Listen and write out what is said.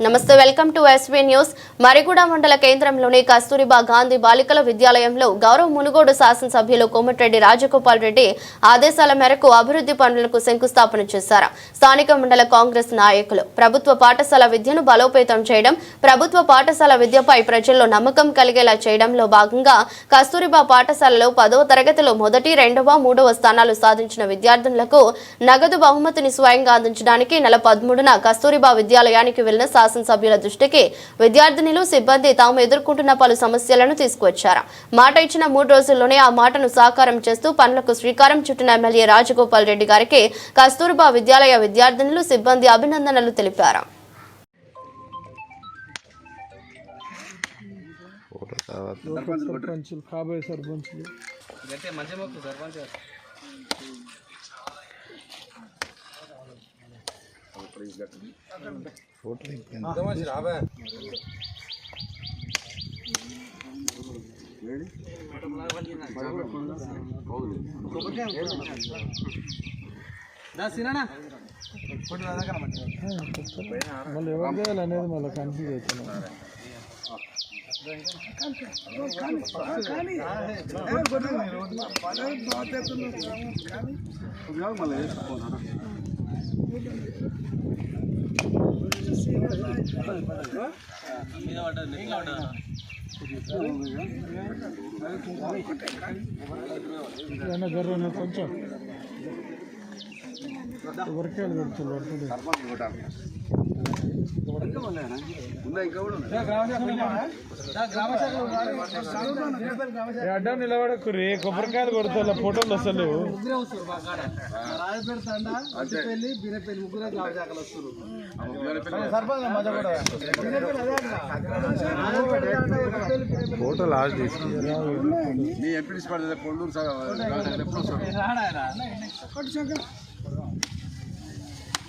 నమస్తే welcome to SV news. Mariguda మండల కేంద్రంలోని కస్తూరిబా గాంధీ బాలికల విద్యాలయంలో గౌరవ మునుగోడు శాసనసభ్యులు కోమటిరెడ్డి రాజగోపాల్ రెడ్డి ఆదేశాల మేరకు అభివృద్ధి పనులకు శంకుస్థాపన చేశారు. స్థానిక మండల కాంగ్రెస్ నాయకులు ప్రభుత్వ పాఠశాల విద్యను బలోపేతం చేయడం ప్రభుత్వ పాఠశాల విద్యపై ప్రజల్లో నమ్మకం కలిగేలా చేయడంలో భాగంగా కస్తూరిబా పాఠశాలలో పదవ తరగతిలో మొదటి రెండవ మూడవ స్థానాలు సాధించిన విద్యార్థులకు నగదు బహుమతిని స్వయంగా అందించడానికి నెల పదమూడున కస్తూరిబా విద్యాలయానికి వెళ్ళిన శాసనసభ్యుల దృష్టికి విద్యార్థినులు సిబ్బంది తాము ఎదుర్కొంటున్న పలు సమస్యలను తీసుకువచ్చారు. మాట ఇచ్చిన మూడు రోజుల్లోనే ఆ మాటను సాకారం చేస్తూ పనులకు శ్రీకారం చుట్టిన ఎమ్మెల్యే రాజగోపాల్ రెడ్డి గారికి కస్తూర్బా విద్యాలయ విద్యార్థినులు సిబ్బంది అభినందనలు తెలిపారు. సర్పంచులు కాబోయే సర్పంచులు. Please let me photo link कर दो समझ रहा है रेडी मैडम लाल वाली ना ಹೌದು ಸಿನಣ್ಣ ಫೋಟೋ ಅದಕ್ಕೆ ನಮ್ಮ ಮಲ್ಲಿ ಹೋಗಲ್ಲ ಅನ್ನೋದು ಮಲ್ಲ ಕನ್ಫ್ಯೂಸ್ ಆಯ್ತು కానీ జరగను కొంచెం. ఎవరికే పెడుతుంది అడ్డం నిలబడకుర్రి. కొబ్బరికాయలు కొడతా ఫోటోలు అసలు ఫోటో లాస్ట్ తీసి మీ ఎంపీ పడలేదు పొల్లూరు సార్ ఎప్పుడు వస్తాడు?